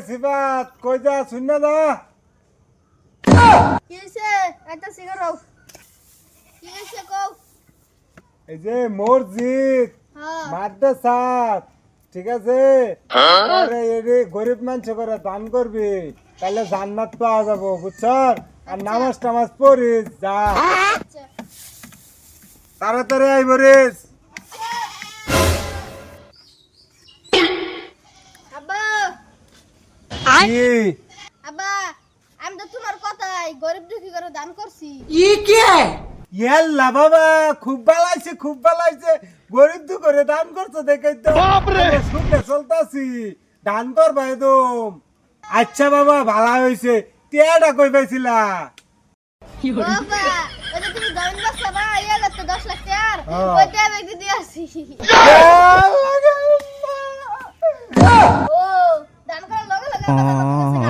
সাত কই যা শূন্য যা কি হয়েছে একটা সিগারেট কি হয়েছে কও? এই যে মসজিদ হ্যাঁ। মাদ্রাসা সাত ঠিক আছে? আরে এরে গরিব মানুষ করে দান করবি তাহলে জান্নাত পাওয়া যাব বুঝছ? আর নামাজ টামাজ পড়িস যা। আচ্ছা। তাড়াতাড়ি আই বরিস কি আমি তো তোমার কথাই গরিব দুঃখী করে দান করছি। ইয়াল্লা বাবা খুব ভালাইছে খুব ভালাইছে গরিব দু করে দান করছ দেখে তো। আমি চলতাছি। দান করবা একদম আচ্ছা বাবা ভালা হয়েছে টিয়াটা কই পাইছিলা? বাবা ওই তুমি বাসা লাখ oh.